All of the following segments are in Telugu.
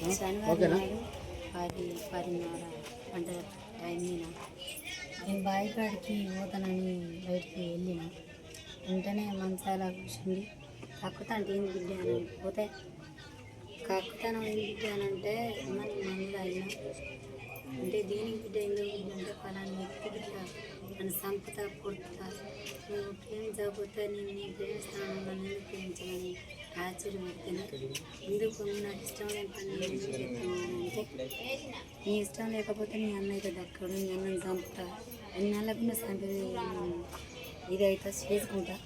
శనివారం నాడు పది పదిన్నర టైం నేను బావి కాడికి పోతానని బయటికి వెళ్ళిన. వెంటనే మంచాల కూర్చుండి కాకపోతే అంటే ఏంది బిడ్డ అని పోతే కాకపోతాను ఏంది బిడ్డ అని అంటే మరి మందులు అయినా అంటే దీనికి బిడ్డ ఎందుకు బిడ్డ అంటే ఫలాని వ్యక్తి బిడ్డ నన్ను సంపుతా కొడుతా. నువ్వు ప్రేమించకపోతే నేను నీ ప్రేమిస్తాను ఆశ్చర్యపడుతుంది ఎందుకు నాకు ఇష్టం లేని పని అంటే నీ ఇష్టం లేకపోతే నీ అన్న అయితే దక్కడు నీ అన్నని చంపుతా. అన్ని నెలలకు నువ్వు ఇది అయితే చేసుకుంటా.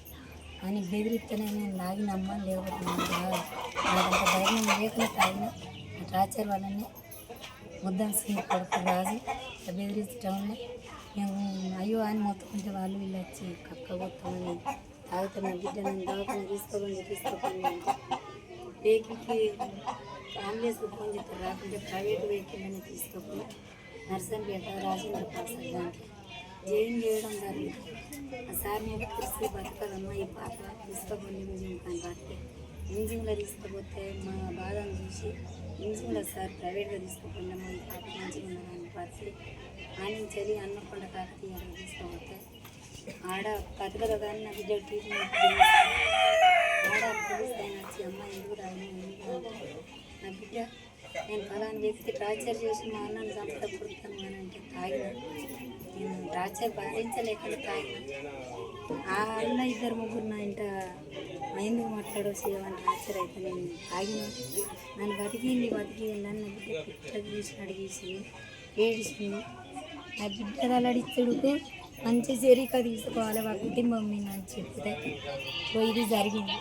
అని బెదిరిస్తేనే నేను లాగినమ్మ లేకపోతే నేను నాకంత ధైర్యం లేకుండా తాగిన టార్చర్ వల్లనే ముద్దం సింగ్ కొడుకు రాజు బెదిరించడంలో మేము అయ్యో అని మొత్తుకుంటే వాళ్ళు వీళ్ళు వచ్చి కక్కబోతామని తాగుతున్న బిడ్డ నన్ను దవాఖాన తీసుకోకండి తీసుకోకండి అంటే వెహికల్కి ఫ్యామిలీస్ ఫోన్ చేస్తారు రాకుంటే ప్రైవేట్ వెహికల్ అని తీసుకోకుండా నర్సంపేట రాజేంద్ర ప్రసాద్ దాంట్లో జైన్ చేయడం జరిగింది. ఆ సార్ నేను తెలిసి బతకదమ్మా ఈ పాట తీసుకోకండి ఇంజిన్ కానీ బతికే ఇంజిన్లో తీసుకుపోతే మా బాధను చూసి ఇంజిన్లో సార్ ప్రైవేట్గా తీసుకోకుండా ఈ పాట మంచిగా ఉన్నదని ఆయన ఆనించేది అన్నకొండ కాకతీయాలు తీసుకోపోతే ఆడ బతకద కానీ నా బిడ్డ ట్రీట్మెంట్ ఆడ పోలీస్ ఆయన వచ్చి ఎందుకు నా బిడ్డ నేను ఫలాని వ్యక్తి టార్చర్ చేసి మా అన్నను చంపుతా పుడతాను అని అంటే తాగిన నేను టార్చర్ భరించలేక తాగిన ఆ అన్న ఇద్దరు ముగ్గురు నా ఇంట ఎందుకు మాట్లాడో చేయమని టార్చర్ అయితే నేను తాగిన. నన్ను బతికింది బతికి నన్ను బిడ్డ పిట్ట తీసి అడిగేసింది. ఏడిసింది నా బిడ్డ తలడిచ్చుడుకు మంచి చేరిక తీసుకోవాలి వాళ్ళ కుటుంబం మీద అని చెప్తే పోయి ఇది జరిగింది.